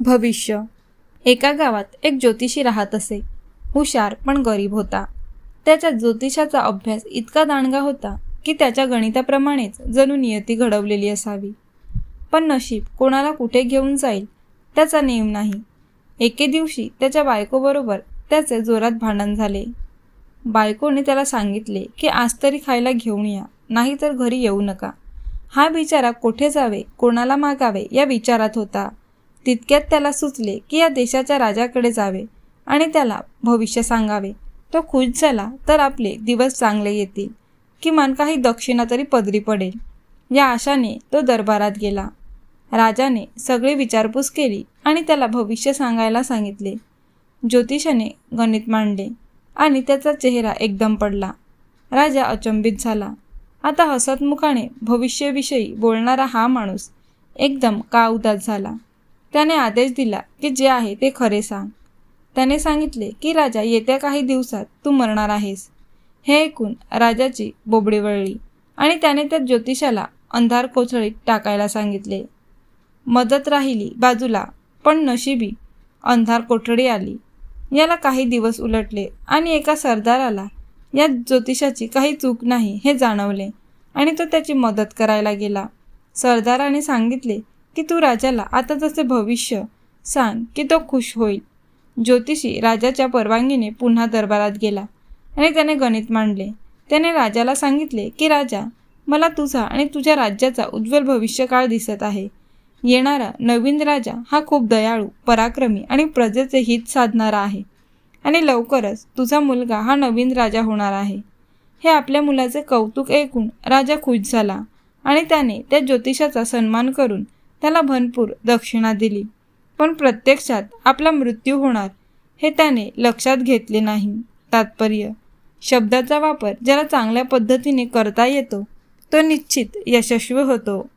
भविष्य. एका गावात एक ज्योतिषी राहत असे. हुशार पण गरीब होता. त्याच्या ज्योतिषाचा अभ्यास इतका दांडगा होता की त्याच्या गणिताप्रमाणेच जणू नियती घडवलेली असावी. पण नशीब कोणाला कुठे घेऊन जाईल त्याचा नेम नाही. एके दिवशी त्याच्या बायकोबरोबर त्याचे जोरात भांडण झाले. बायकोने त्याला सांगितले की आज तरी खायला घेऊन या नाहीतर घरी येऊ नका. हा बिचारा कोठे जावे कोणाला मागावे या विचारात होता. तितक्यात त्याला सुचले की या देशाच्या राजाकडे जावे आणि त्याला भविष्य सांगावे. तो खुश झाला तर आपले दिवस चांगले येतील. किमान काही दक्षिणा तरी पदरी पडेल. या आशाने तो दरबारात गेला. राजाने सगळी विचारपूस केली आणि त्याला भविष्य सांगायला सांगितले. ज्योतिषाने गणित मांडले आणि त्याचा चेहरा एकदम पडला. राजा अचंबित झाला. आता हसतमुखाने भविष्याविषयी बोलणारा हा माणूस एकदम का उदास झाला. त्याने आदेश दिला की जे आहे ते खरे सांग. त्याने सांगितले की राजा येत्या काही दिवसात तू मरणार आहेस. हे ऐकून राजाची बोबडी वळली आणि त्याने त्या ज्योतिषाला अंधार कोथळीत टाकायला सांगितले. मदत राहिली बाजूला पण नशिबी अंधार कोठडी आली. याला काही दिवस उलटले आणि एका सरदाराला या ज्योतिषाची काही चूक नाही हे जाणवले आणि तो त्याची मदत करायला गेला. सरदाराने सांगितले की तू राजाला आता जसे भविष्य सांग की तो खुश होईल. ज्योतिषी राजाच्या परवानगीने पुन्हा दरबारात गेला आणि त्याने गणित मांडले. त्याने राजाला सांगितले की राजा मला तुझा आणि तुझ्या राज्याचा उज्ज्वल भविष्यकाळ दिसत आहे. येणारा नवीन राजा हा खूप दयाळू पराक्रमी आणि प्रजेचे हित साधणारा आहे. आणि लवकरच तुझा मुलगा हा नवीन राजा होणार आहे. हे आपल्या मुलाचे कौतुक ऐकून राजा खुश झाला आणि त्याने त्या ज्योतिषाचा सन्मान करून त्याला भरपूर दक्षिणा दिली. पण प्रत्यक्षात आपला मृत्यू होणार हे त्याने लक्षात घेतले नाही. तात्पर्य. शब्दाचा वापर ज्याला चांगल्या पद्धतीने करता येतो तो निश्चित यशस्वी होतो.